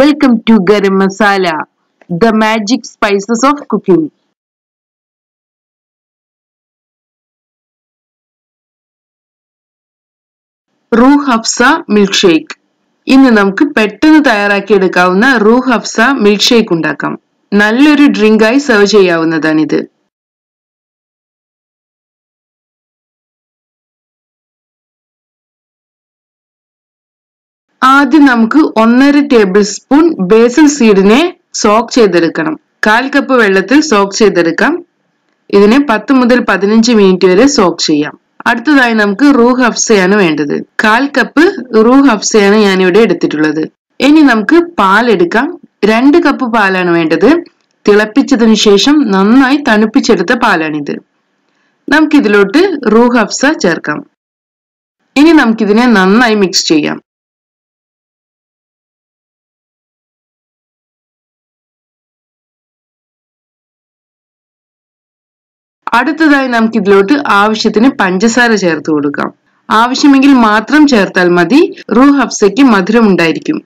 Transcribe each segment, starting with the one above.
Welcome to Garam masala the magic spices of cooking Rooh Afza milk shake ഇന്ന് നമുക്ക് പെട്ടെന്ന് തയ്യാറാക്കിയെടുക്കാവുന്ന Rooh Hafsa milk shake ഉണ്ടാക്കാം. നല്ലൊരു ഡ്രിങ്ക് ഡ്രിങ്കായി സെർവ് ചെയ്യാവുന്നതാണിത്. ആദ്യം നമുക്ക് ഒന്നര ടേബിൾ സ്പൂൺ ബേസിൽ സീഡിനെ സോക്ക് ചെയ്തെടുക്കണം. കാൽ കപ്പ് വെള്ളത്തിൽ സോക്ക് ചെയ്തെടുക്കാം. ഇതിനെ പത്ത് മുതൽ പതിനഞ്ച് മിനിറ്റ് വരെ സോക്ക് ചെയ്യാം. അടുത്തതായി നമുക്ക് റൂ ഹഫ്സയാണ് വേണ്ടത്. കാൽ കപ്പ് റൂ ഹഫ്സയാണ് ഞാനിവിടെ എടുത്തിട്ടുള്ളത്. ഇനി നമുക്ക് പാൽ എടുക്കാം. രണ്ട് കപ്പ് പാലാണ് വേണ്ടത്. തിളപ്പിച്ചതിന് ശേഷം നന്നായി തണുപ്പിച്ചെടുത്ത പാലാണിത്. നമുക്കിതിലോട്ട് റൂ ഹഫ്സ ചേർക്കാം. ഇനി നമുക്കിതിനെ നന്നായി മിക്സ് ചെയ്യാം. അടുത്തതായി നമുക്ക് ഇതിലോട്ട് ആവശ്യത്തിന് പഞ്ചസാര ചേർത്ത് കൊടുക്കാം. ആവശ്യമെങ്കിൽ മാത്രം ചേർത്താൽ മതി. റൂ ഹഫ്സയ്ക്ക് മധുരം ഉണ്ടായിരിക്കും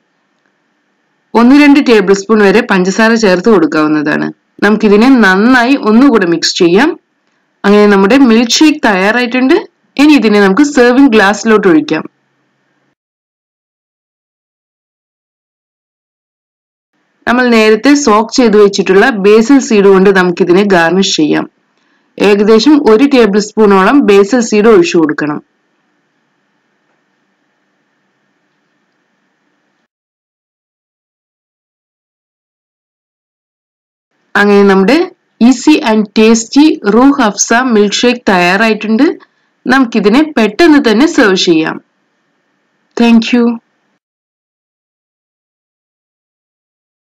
ഒന്ന് രണ്ട് ടേബിൾ സ്പൂൺ വരെ പഞ്ചസാര ചേർത്ത് കൊടുക്കാവുന്നതാണ്. നമുക്കിതിനെ നന്നായി ഒന്നുകൂടെ മിക്സ് ചെയ്യാം. അങ്ങനെ നമ്മുടെ മിൽക്ക് ഷേക്ക് തയ്യാറായിട്ടുണ്ട്. ഇനി ഇതിനെ നമുക്ക് സെർവിംഗ് ഗ്ലാസ്സിലോട്ട് ഒഴിക്കാം. നമ്മൾ നേരത്തെ സോക്ക് ചെയ്തു വെച്ചിട്ടുള്ള ബേസിൽ സീഡ് കൊണ്ട് നമുക്കിതിനെ ഗാർണിഷ് ചെയ്യാം. ഏകദേശം ഒരു ടേബിൾ സ്പൂണോളം ബേസിൽ സീഡ് ഒഴിച്ചു കൊടുക്കണം. അങ്ങനെ നമ്മുടെ easy and tasty Rooh Afza milk shake തയ്യാറായിട്ടുണ്ട്. നമുക്കിതിനെ പെട്ടെന്ന് തന്നെ സെർവ് ചെയ്യാം. താങ്ക്